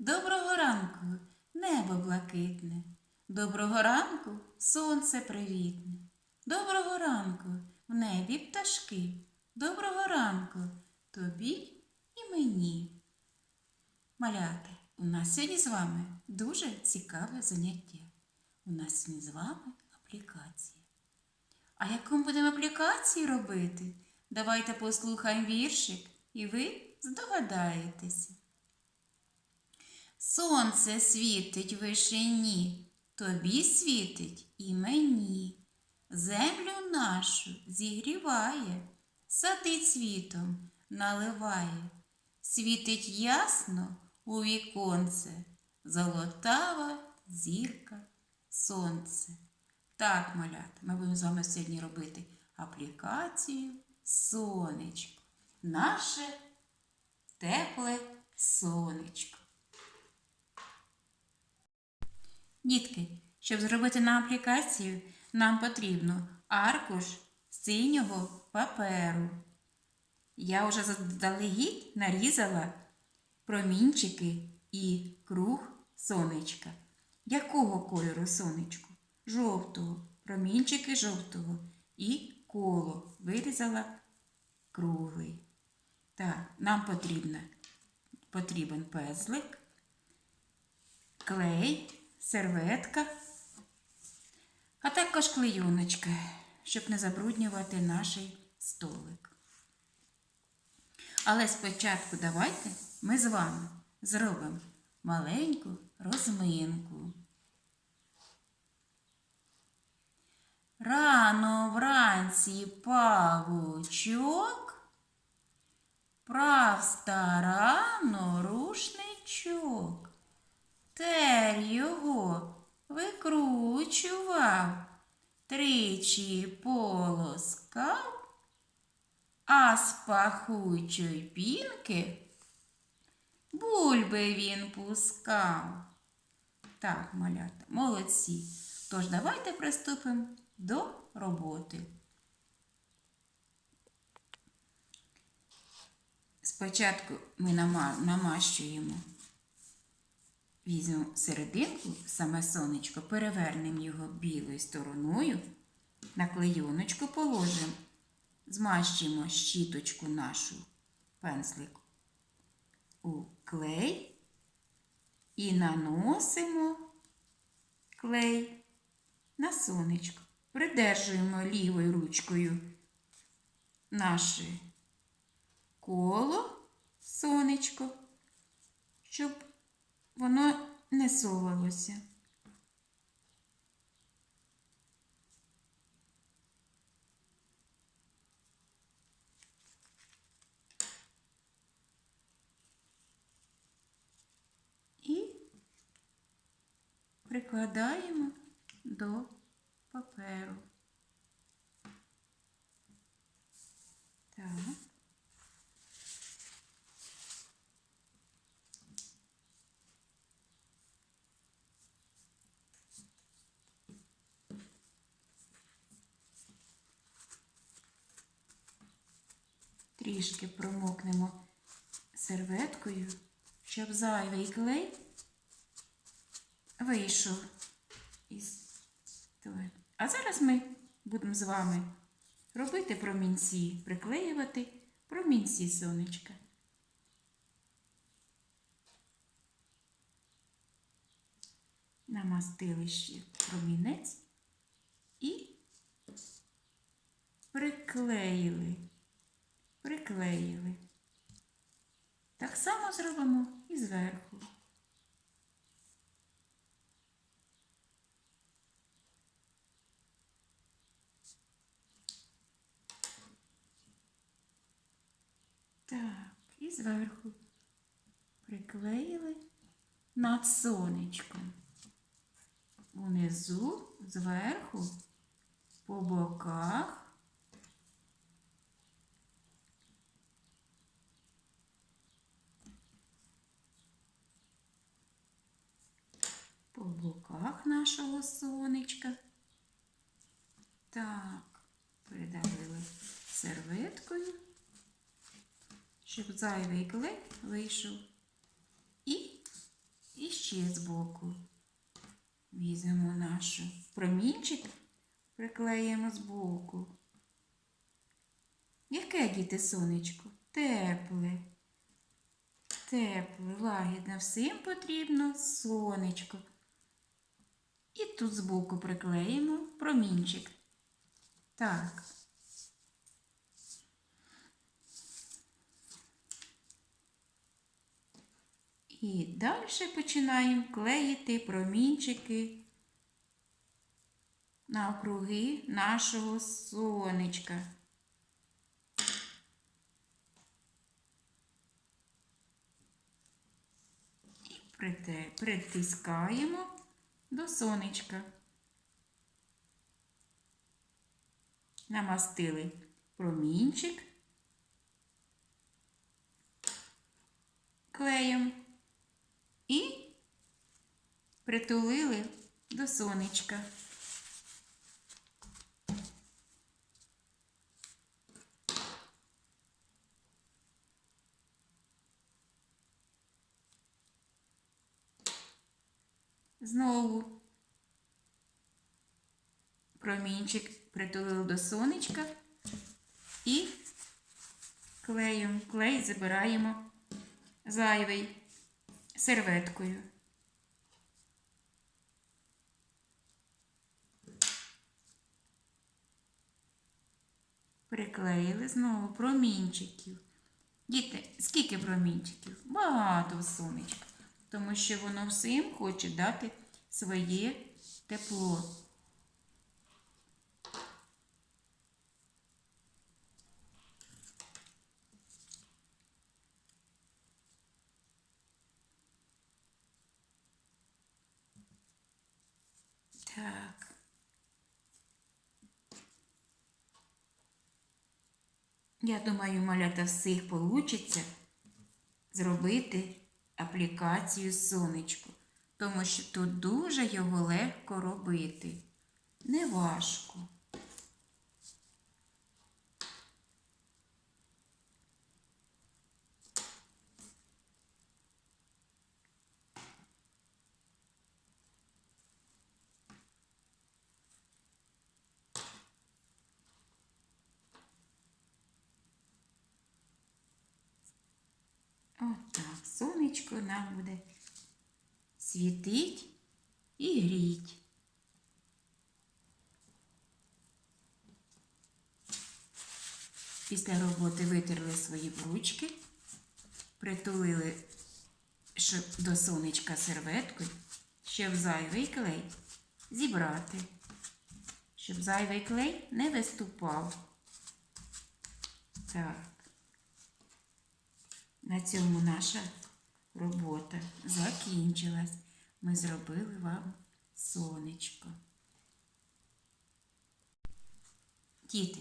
Доброго ранку, небо блакитне. Доброго ранку, сонце привітне. Доброго ранку, в небі пташки. Доброго ранку тобі і мені. Малята, у нас сьогодні з вами дуже цікаве заняття. У нас сьогодні з вами аплікація. А яку ми будемо аплікацію робити? Давайте послухаємо віршик, і ви здогадаєтеся. Сонце світить вишині, тобі світить і мені. Землю нашу зігріває, садить світом наливає. Світить ясно у віконце, золотава зірка сонце. Так, малята, ми будемо з вами сьогодні робити аплікацію сонечко. Наше тепле сонечко. Дітки, щоб зробити на аплікацію, нам потрібно аркуш синього паперу. Я вже заздалегідь нарізала промінчики і круг сонечка. Якого кольору сонечку? Жовтого, промінчики жовтого і коло вирізала круглий. Так, нам потрібно, потрібен пезлик, клей, серветка, а також клейоночка, щоб не забруднювати наш столик. Але спочатку давайте ми з вами зробимо маленьку розминку. Рано вранці павучок, прав старанно рушничок. Тричі полоскав, а з пахучої пінки бульби він пускав. Так, малята, молодці. Тож давайте приступимо до роботи. Спочатку ми намащуємо, візьмемо серединку, саме сонечко, перевернемо його білою стороною, на клейоночку положимо, змащуємо щіточку нашу пензлику у клей і наносимо клей на сонечко. Придержуємо лівою ручкою наше коло сонечко, щоб воно не совалося. І прикладаємо до паперу. Так. Трішки промокнемо серветкою, щоб зайвий клей вийшов із туалету. А зараз ми будемо з вами робити промінці, приклеювати промінці сонечка. Намастили ще промінець і приклеїли, приклеїли. Так само зробимо і зверху. Так, і зверху приклеїли над сонечком. Унизу, зверху, по боках. По боках нашого сонечка. Так, придавили серветкою щоб зайвий клей вийшов. І І ще збоку. Візьмемо нашу промінчик, приклеїмо збоку. Яке діти сонечко? Тепле. Тепле, лагідне. Всім потрібно сонечко. І тут збоку приклеїмо промінчик. Так. І далі починаємо клеїти промінчики на округи нашого сонечка. І притискаємо до сонечка. Намастили промінчик клеєм і притулили до сонечка. Знову промінчик притулили до сонечка і клеєм, клей забираємо зайвий серветкою. Приклеїли знову промінчиків. Діти, скільки промінчиків? Багато сонечка, тому що воно всім хоче дати своє тепло. Так. Я думаю, малята всіх получиться зробити аплікацію сонечку, тому що тут дуже його легко робити. Не Отак, сонечко нам буде світить і гріть. Після роботи витерли свої ручки, притулили до сонечка серветкою, щоб зайвий клей зібрати, щоб зайвий клей не виступав. Так. На цьому наша робота закінчилась. Ми зробили вам сонечко. Діти,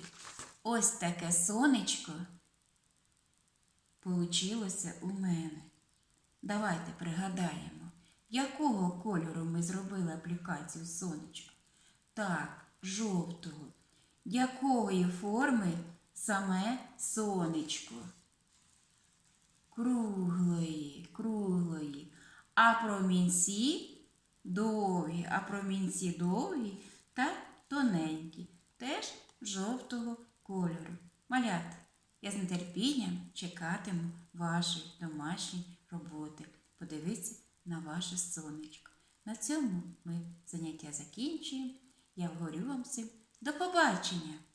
ось таке сонечко получилося у мене. Давайте пригадаємо, якого кольору ми зробили аплікацію сонечка. Так, жовтого. Якої форми саме сонечко? Круглої, круглої, а промінці довгі, а промінці довгі та тоненькі, теж жовтого кольору. Малята, я з нетерпінням чекатиму вашої домашньої роботи. Подивіться на ваше сонечко. На цьому ми заняття закінчуємо. Я говорю вам всім до побачення!